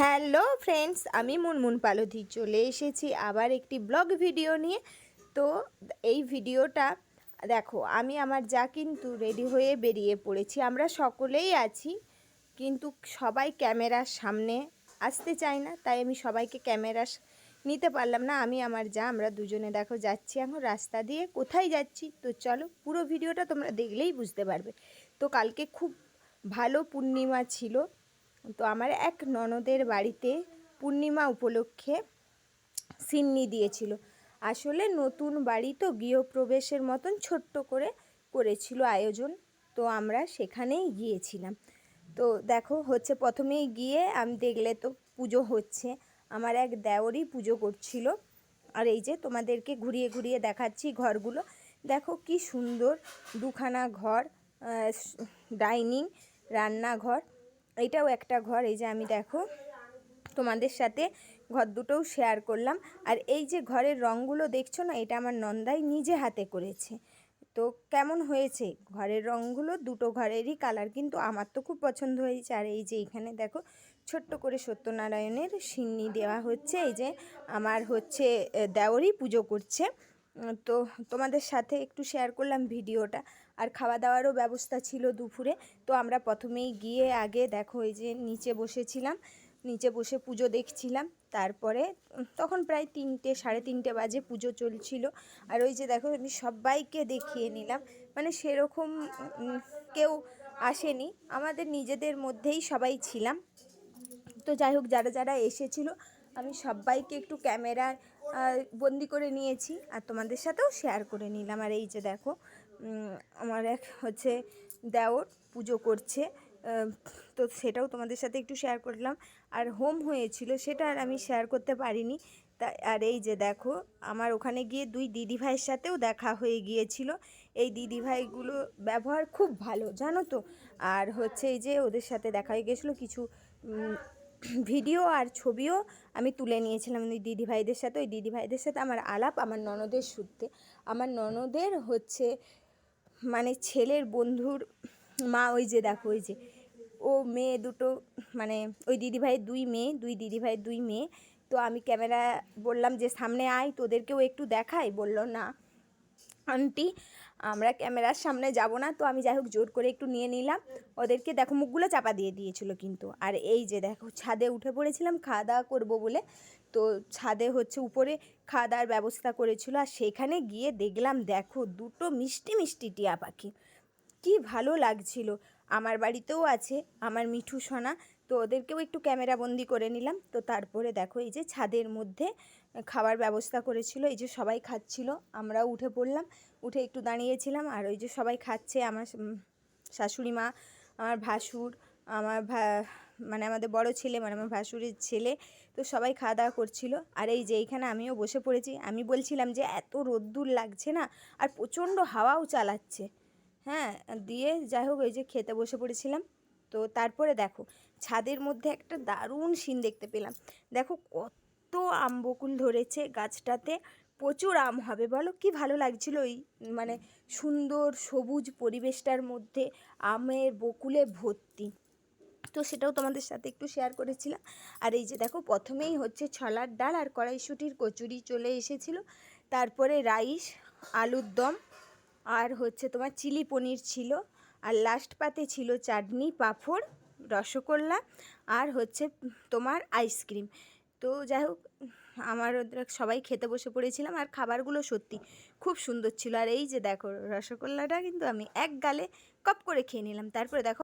Hello friends, আমি মুনমুন পালধি চলে এসেছি আবার একটি ব্লগ ভিডিও নিয়ে। তো এই ভিডিওটা দেখো, আমি আমার যা কিন্তু রেডি হয়ে বেরিয়ে পড়েছি। আমরা সকলেই আছি, কিন্তু সবাই ক্যামেরার সামনে আসতে চায় না, তাই আমি সবাইকে ক্যামেরা নিতে পারলাম না। আমি আমার যা, আমরা দুজনে দেখো যাচ্ছি এখন রাস্তা দিয়ে, কোথায় যাচ্ছি? তো চলো পুরো ভিডিওটা তোমরা দেখলেই বুঝতে পারবে। তো কালকে খুব ভালো পূর্ণিমা ছিল তো আমার এক ননদের বাড়িতে পূর্ণিমা উপলক্ষে সিন্নি দিয়েছিল। আসলে নতুন বাড়ি তো গৃহপ্রবেশের মতন ছোট্ট করে করেছিল আয়োজন, তো আমরা সেখানেই গিয়েছিলাম। তো দেখো, হচ্ছে প্রথমেই গিয়ে আমি দেখলে তো পুজো হচ্ছে। আমার এক দেওরই পুজো করছিল। আর এই যে তোমাদেরকে ঘুরিয়ে ঘুরিয়ে দেখাচ্ছি ঘরগুলো। দেখো কি সুন্দর দুখানা ঘর ডাইনিং, রান্নাঘর। এটাও একটা ঘর, এই যে আমি দেখো তোমাদের সাথে ঘর দুটোও শেয়ার করলাম। আর এই যে ঘরের রঙগুলো দেখছ না, এটা আমার নন্দাই নিজে হাতে করেছে। তো কেমন হয়েছে? ঘরের রঙগুলো দুটো ঘরেরই কালার কিন্তু আমার তো খুব পছন্দ হয়েছে। আর এই যে এখানে দেখো ছোট্ট করে সত্যনারায়ণের সিন্নি দেওয়া হচ্ছে, এই যে আমার হচ্ছে দেওরই পুজো করছে। তো তোমাদের সাথে একটু শেয়ার করলাম ভিডিওটা। আর খাওয়া দাওয়ারও ব্যবস্থা ছিল দুপুরে। তো আমরা প্রথমেই গিয়ে আগে দেখো এই যে নিচে বসেছিলাম, নিচে বসে পুজো দেখছিলাম। তারপরে তখন প্রায় তিনটে, সাড়ে তিনটে বাজে পুজো চলছিল। আর ওই যে দেখো আমি সবাইকে দেখিয়ে নিলাম। মানে সেরকম কেউ আসেনি। আমাদের নিজেদের মধ্যেই সবাই ছিলাম। তো যাই হোক, যারা যারা এসেছিল, আমি সবাইকে একটু ক্যামেরার বন্দি করে নিয়েছি। আর তোমাদের সাথেও শেয়ার করে নিলাম। আর এই যে দেখো আমার এক হচ্ছে দেওর পুজো করছে। তো সেটাও তোমাদের সাথে একটু শেয়ার করলাম। আর হোম হয়েছিল সেটা আর আমি শেয়ার করতে পারিনি। তা, আর এই যে দেখো, আমার ওখানে গিয়ে দুই দিদিভাইয়ের সাথেও দেখা হয়ে গিয়েছিল। এই দিদিভাইগুলো ব্যবহার খুব ভালো, জানো তো? আর হচ্ছে এই যে ওদের সাথে দেখা হয়ে গেছিল কিছু ভিডিও আর ছবিও আমি তুলে নিয়েছিলাম ওই দিদিভাইদের সাথে। ওই দিদিভাইদের সাথে আমার আলাপ, আমার ননদের সূত্রে আমার ননদের হচ্ছে মানে ছেলের বন্ধুর মা ওই যে দেখো, ওই যে ও মেয়ে দুটো মানে ওই দিদিভাইয়ের দুই মেয়ে, দুই দিদিভাইয়ের দুই মেয়ে। তো আমি ক্যামেরা বললাম যে, সামনে আয়, তোদেরকেও একটু দেখাই। বলল, না। আন্টি, আমরা ক্যামেরার সামনে যাব না, তো আমি যাই হোক জোর করে একটু নিয়ে নিলাম। ওদেরকে দেখো, মুখগুলো চাপা দিয়ে দিয়েছিল কিন্তু। আর এই যে দেখো, ছাদে উঠে পড়েছিলাম, খাওয়া দাওয়া করব বলে। তো ছাদে হচ্ছে উপরে খাওয়া দাওয়ার ব্যবস্থা করেছিল। আর সেখানে গিয়ে দেখলাম, দেখো, দুটো মিষ্টি মিষ্টি টিয়া পাখি। কি ভালো লাগছিল। আমার বাড়িতেও আছে, আমার মিঠু সোনা। তো ওদেরকেও একটু ক্যামেরা বন্দি করে নিলাম। তো তারপরে দেখো এই যে ছাদের মধ্যে খাবার ব্যবস্থা করেছিল, এই যে সবাই খাচ্ছিল, আমরাও উঠে পড়লাম। উঠে একটু দাঁড়িয়েছিলাম আর ওই যে সবাই খাচ্ছে, আমার শাশুড়ি মা, আমার ভাসুর, আমার মানে আমাদের বড় ছেলে মানে আমার ভাসুরের ছেলে, তো সবাই খাওয়া দাওয়া করছিল। আর এই যে এইখানে আমিও বসে পড়েছি। আমি বলছিলাম যে এত রোদ্দুর লাগছে না, আর প্রচণ্ড হাওয়াও চালাচ্ছে। হ্যাঁ দিয়ে যাই হোক ওই যে খেতে বসে পড়েছিলাম। তো তারপরে দেখো, ছাদের মধ্যে একটা দারুণ সিন দেখতে পেলাম। দেখো কত আম বকুল ধরেছে গাছটাতে, প্রচুর আম হবে, বলো কি ভালো লাগছিল ওই মানে সুন্দর সবুজ পরিবেশটার মধ্যে আমের বকুলে ভর্তি। তো সেটাও তোমাদের সাথে একটু শেয়ার করেছিলাম। আর এই যে দেখো, প্রথমেই হচ্ছে ছলার ডাল আর কড়াইশুটির কচুরি চলে এসেছিল। তারপরে রাইস, আলুর দম, আর হচ্ছে তোমার চিলি পনির ছিল। আর লাস্ট পাতে ছিল চাটনি, পাঁপড়, রসগোল্লা আর হচ্ছে তোমার আইসক্রিম তো যাই হোক, আমার সবাই খেতে বসে পড়েছিলাম আর খাবারগুলো সত্যি খুব সুন্দর ছিল। আর এই যে দেখো, রসগোল্লাটা কিন্তু আমি এক গালে কপ করে খেয়ে নিলাম। তারপরে দেখো